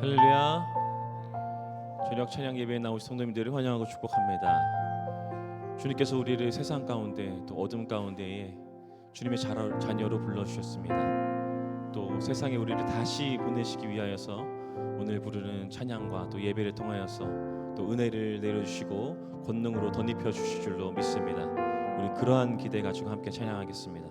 할렐루야. 저녁 찬양 예배에 나오신 성도님들을 환영하고 축복합니다. 주님께서 우리를 세상 가운데 또 어둠 가운데에 주님의 자녀로 불러주셨습니다. 또 세상에 우리를 다시 보내시기 위하여서 오늘 부르는 찬양과 또 예배를 통하여서 또 은혜를 내려주시고 권능으로 덧입혀 주실 줄로 믿습니다. 우리 그러한 기대 가지고 함께 찬양하겠습니다.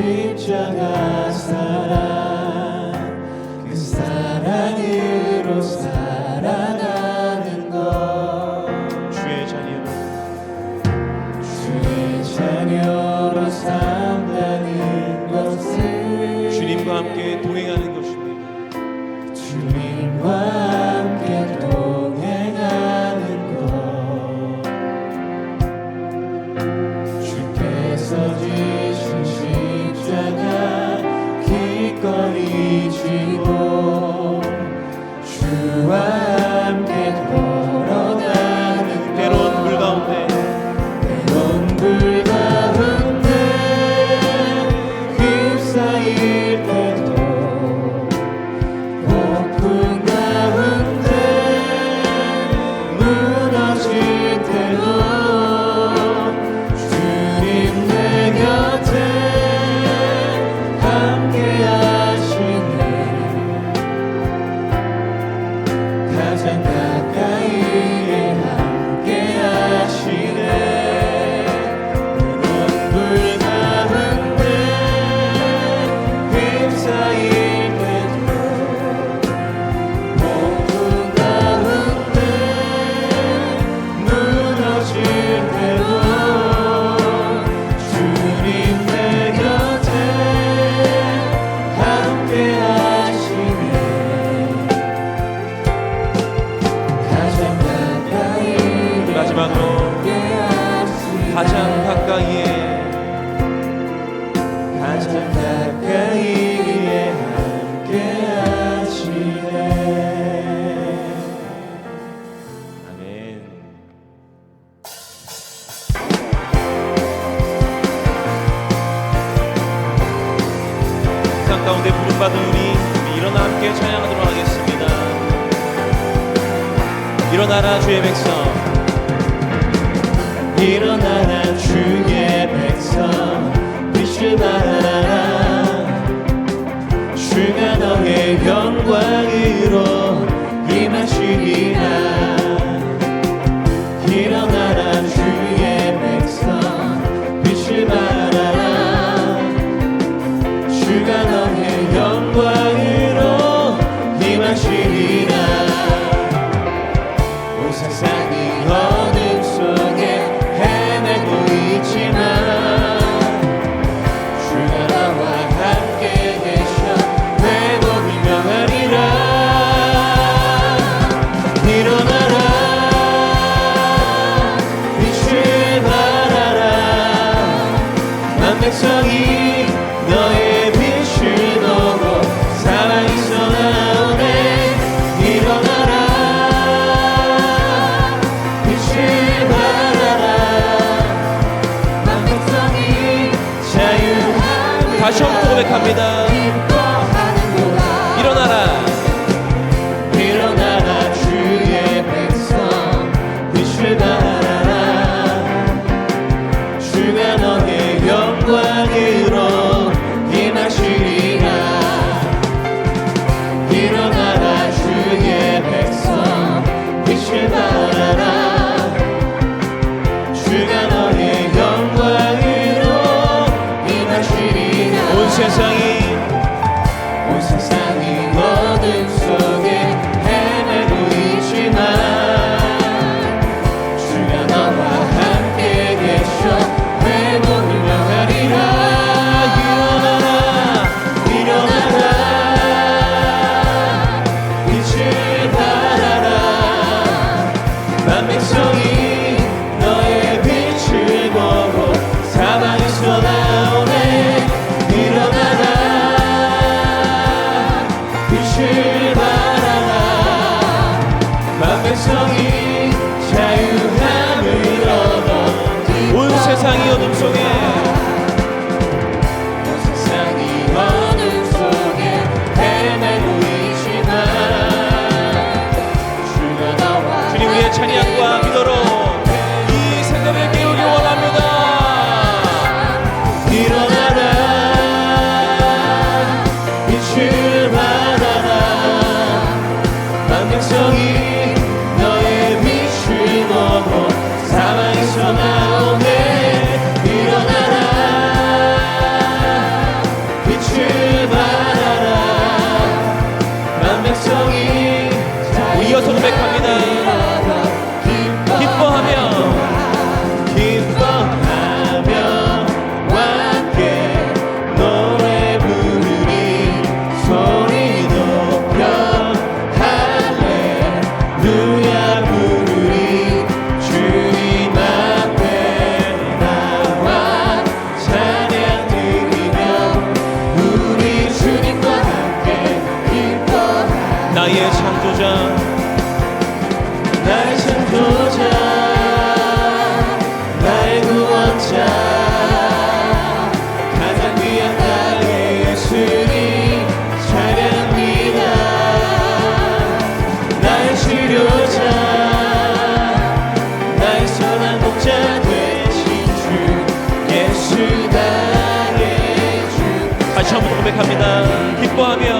십자가 사 일어나라 주의 백성. 그 빛을 발하 백성이 주를 바라나. 만백성이 고백합니다. 기뻐하며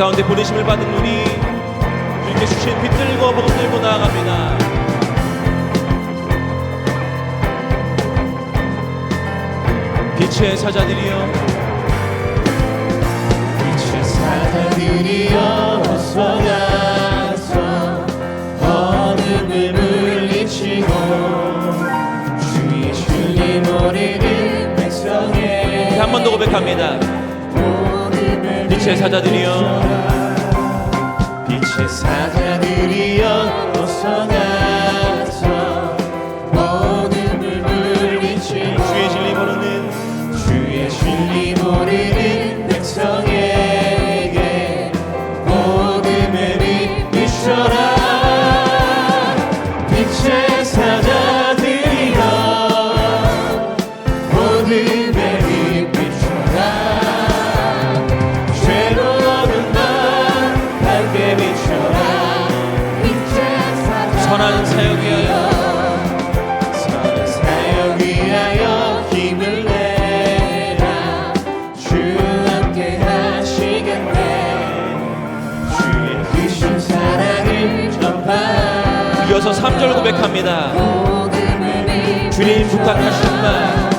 가운데 보내심을 받은 눈이 주님께 주신 빛 들고 복음 들고 나아갑니다. 빛의 사자들이여 빛의 사자들이여 어서 나서 어둠을 물리치고 주의 주님 오리는 백성에 한 번 더 고백합니다 제 사자들이여. 간절 고백합니다. 주님 부탁하신 말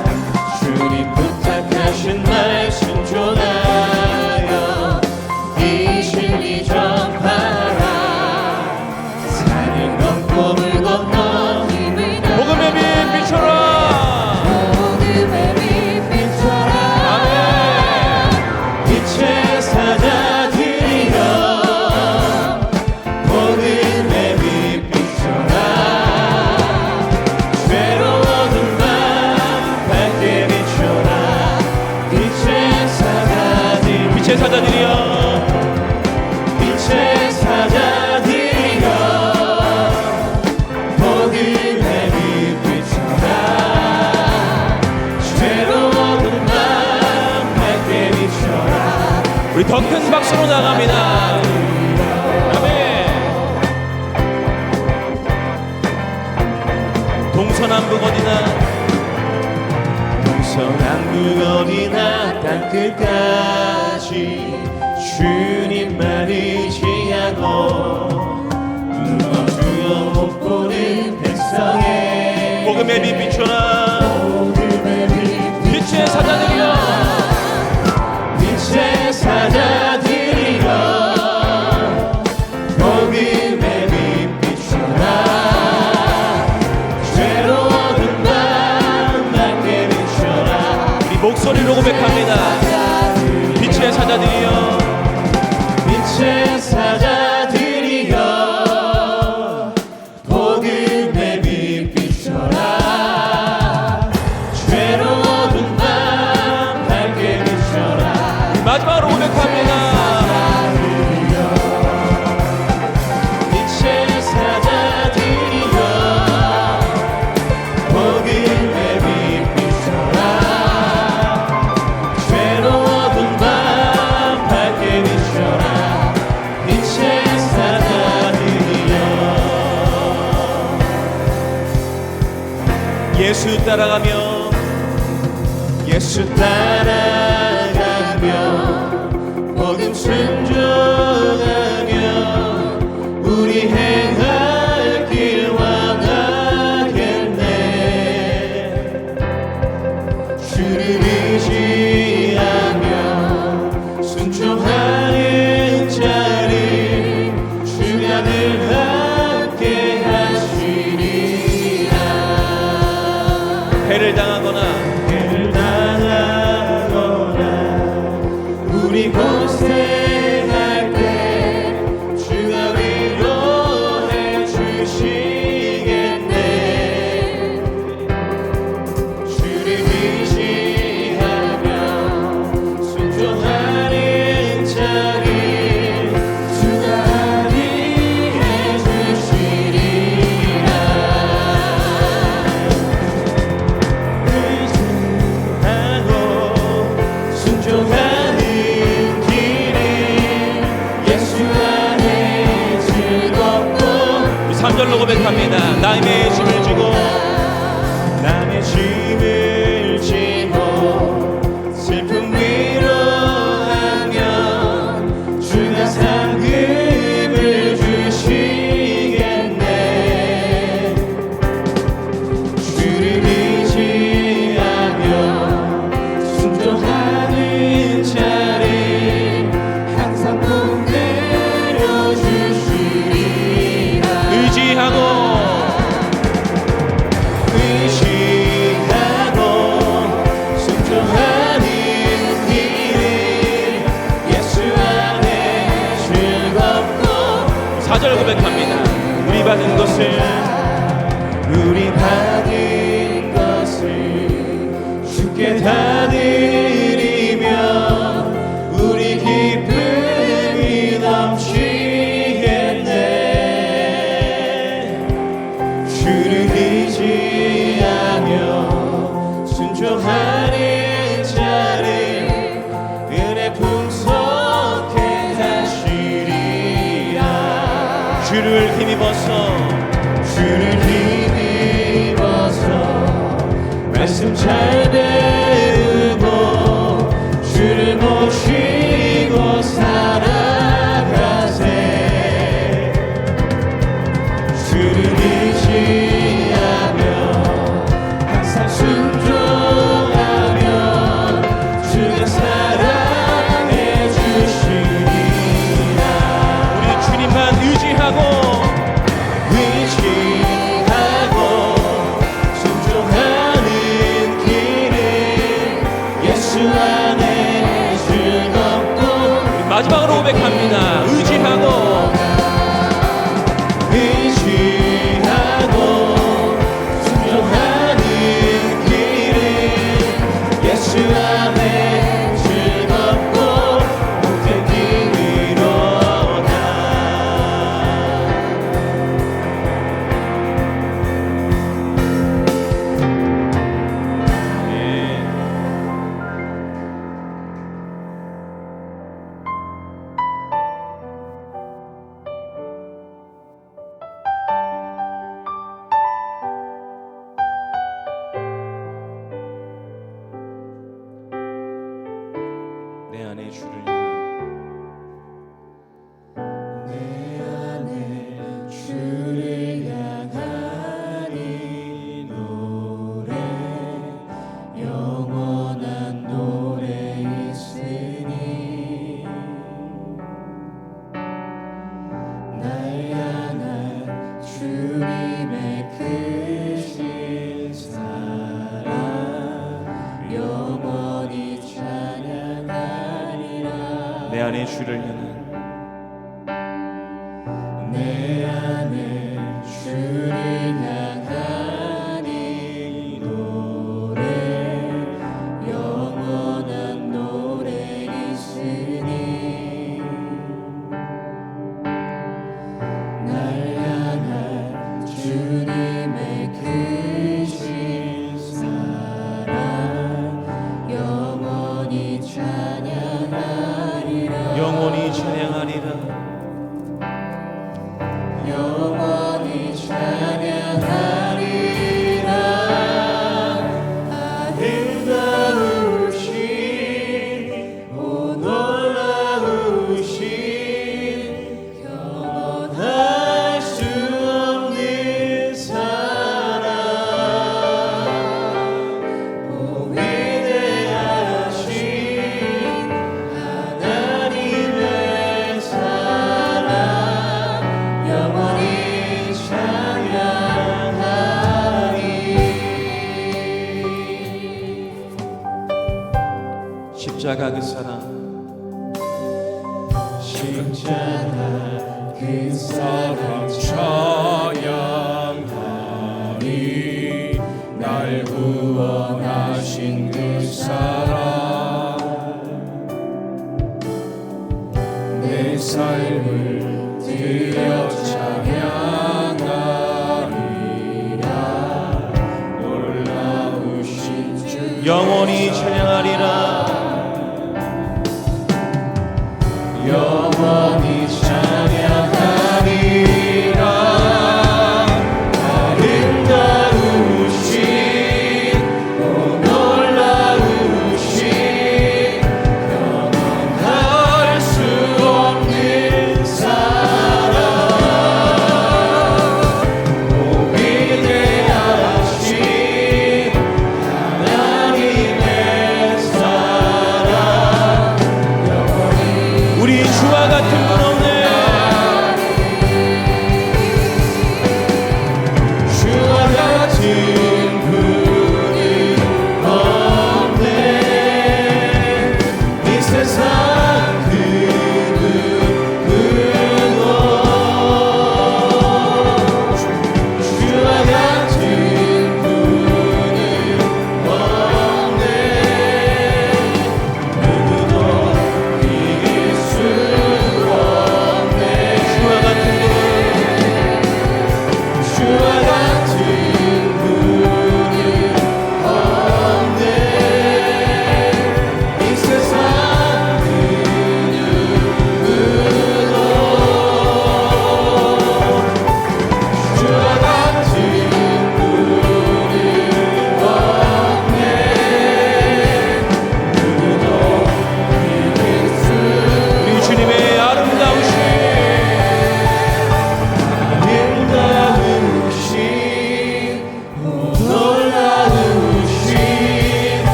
끝으로 나갑니다. 동서남북 그 어디나 동서남북 그 어디나 땅 끝까지 주님만 의지하고 누가 두려워 못 보는 백성에 복음의 빛 비춰라. 따라가며 예수 따라가며 복음 힘입어서 주를 힘입어서 말씀 잘 돼. may 내 삶을 드려 찬양하리라 놀라우신 주. 영원히 찬양하리라.